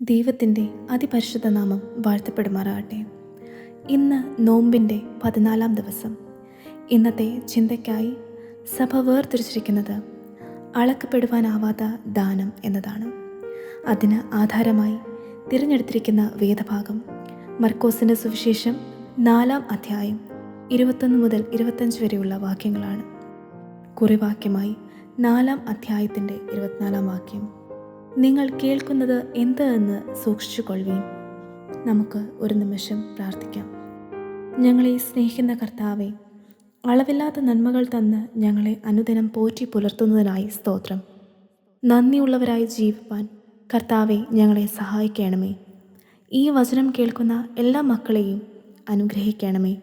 ദൈവത്തിന്റെ അതിപരിശുദ്ധ നാമം വാഴ്ത്തപ്പെടുമാറാകട്ടെ. ഇന്ന് നോമ്പിന്റെ പതിനാലാം ദിവസം. ഇന്നത്തെ ചിന്തയ്ക്കായി സഭ വേർതിരിച്ചിരിക്കുന്നത് അളക്കപ്പെടുവാനാവാത്ത ദാനം എന്നതാണ്. അതിന് ആധാരമായി തിരഞ്ഞെടുത്തിരിക്കുന്ന വേദഭാഗം മർക്കോസിന്റെ സുവിശേഷം നാലാം അധ്യായം ഇരുപത്തൊന്ന് മുതൽ ഇരുപത്തഞ്ച് വരെയുള്ള വാക്യങ്ങളാണ്. കുറിവാക്യമായി നാലാം അധ്യായത്തിന്റെ ഇരുപത്തിനാലാം വാക്യം. നിങ്ങൾ കേൾക്കുന്നത് എന്ത് എന്ന് സൂക്ഷിച്ചു കൊള്ളുകയും നമുക്ക് ഒരു നിമിഷം പ്രാർത്ഥിക്കാം. ഞങ്ങളെ സ്നേഹിക്കുന്ന കർത്താവെ അളവില്ലാത്ത നന്മകൾ തന്ന് ഞങ്ങളെ അനുദിനം പോറ്റി പുലർത്തുന്നതിനായി സ്തോത്രം. നന്ദിയുള്ളവരായി ജീവിപ്പാൻ കർത്താവെ ഞങ്ങളെ സഹായിക്കണമേ. ഈ വചനം കേൾക്കുന്ന എല്ലാ മക്കളെയും അനുഗ്രഹിക്കണമേ.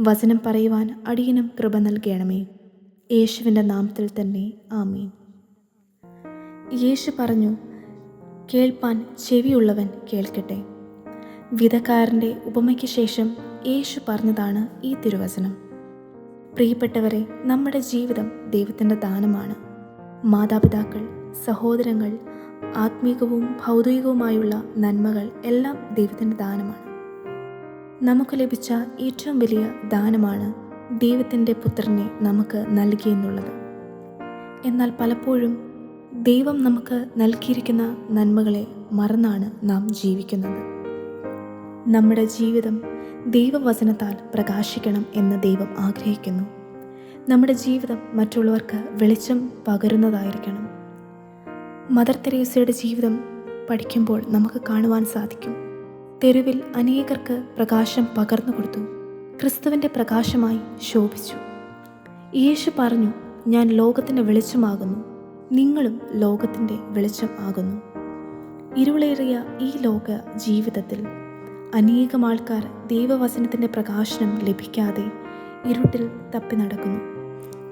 വചനം പറയുവാൻ അടിയനും കൃപ നൽകണമേ. യേശുവിന്റെ നാമത്തിൽ തന്നെ ആമീൻ. യേശു പറഞ്ഞു കേൾപ്പാൻ ചെവിയുള്ളവൻ കേൾക്കട്ടെ. വിധക്കാരന്റെ ഉപമയ്ക്ക് ശേഷം യേശു പറഞ്ഞതാണ് ഈ തിരുവചനം. പ്രിയപ്പെട്ടവരെ നമ്മുടെ ജീവിതം ദൈവത്തിന്റെ ദാനമാണ്. മാതാപിതാക്കൾ സഹോദരങ്ങൾ ആത്മീകവും ഭൗതികവുമായുള്ള നന്മകൾ എല്ലാം ദൈവത്തിന്റെ ദാനമാണ്. നമുക്ക് ലഭിച്ച ഏറ്റവും വലിയ ദാനമാണ് ദൈവത്തിന്റെ പുത്രനെ നമുക്ക് നൽകിയെന്നുള്ളത്. എന്നാൽ പലപ്പോഴും ദൈവം നമുക്ക് നൽകിയിരിക്കുന്ന നന്മകളെ മറന്നാണ് നാം ജീവിക്കുന്നത്. നമ്മുടെ ജീവിതം ദൈവവചനത്താൽ പ്രകാശിക്കണം എന്ന് ദൈവം ആഗ്രഹിക്കുന്നു. നമ്മുടെ ജീവിതം മറ്റുള്ളവർക്ക് വെളിച്ചം പകരുന്നതായിരിക്കണം. മദർ തെരേസയുടെ ജീവിതം പഠിക്കുമ്പോൾ നമുക്ക് കാണുവാൻ സാധിക്കും. തെരുവിൽ അനേകർക്ക് പ്രകാശം പകർന്നു കൊടുത്തു. ക്രിസ്തുവിന്റെ പ്രകാശമായി ശോഭിച്ചു. യേശു പറഞ്ഞു ഞാൻ ലോകത്തിന്റെ വെളിച്ചമാകുന്നു. നിങ്ങളും ലോകത്തിന്റെ വെളിച്ചം ആകുന്നു. ഇരുളേറിയ ഈ ലോക ജീവിതത്തിൽ അനേകം ആൾക്കാർ ദൈവവചനത്തിന്റെ പ്രകാശനം ലഭിക്കാതെ ഇരുട്ടിൽ തപ്പി നടക്കുന്നു.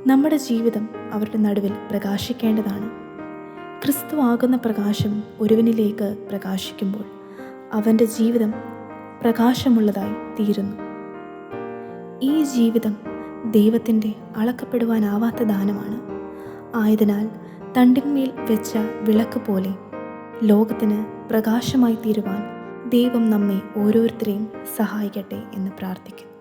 നമ്മുടെ ജീവിതം അവരുടെ നടുവിൽ പ്രകാശിക്കേണ്ടതാണ്. ക്രിസ്തു ആകുന്ന പ്രകാശം ഒരുവനിലേക്ക് പ്രകാശിക്കുമ്പോൾ അവന്റെ ജീവിതം പ്രകാശമുള്ളതായി തീരുന്നു. ഈ ജീവിതം ദൈവത്തിന്റെ അളക്കപ്പെടുവാനാവാത്ത ദാനമാണ്. ആയതിനാൽ തണ്ടിന്മേൽ വെച്ച വിളക്ക് പോലെ ലോകത്തിന് പ്രകാശമായി തീരുവാൻ ദൈവം നമ്മെ ഓരോരുത്തരെയും സഹായിക്കട്ടെ എന്ന് പ്രാർത്ഥിക്കുന്നു.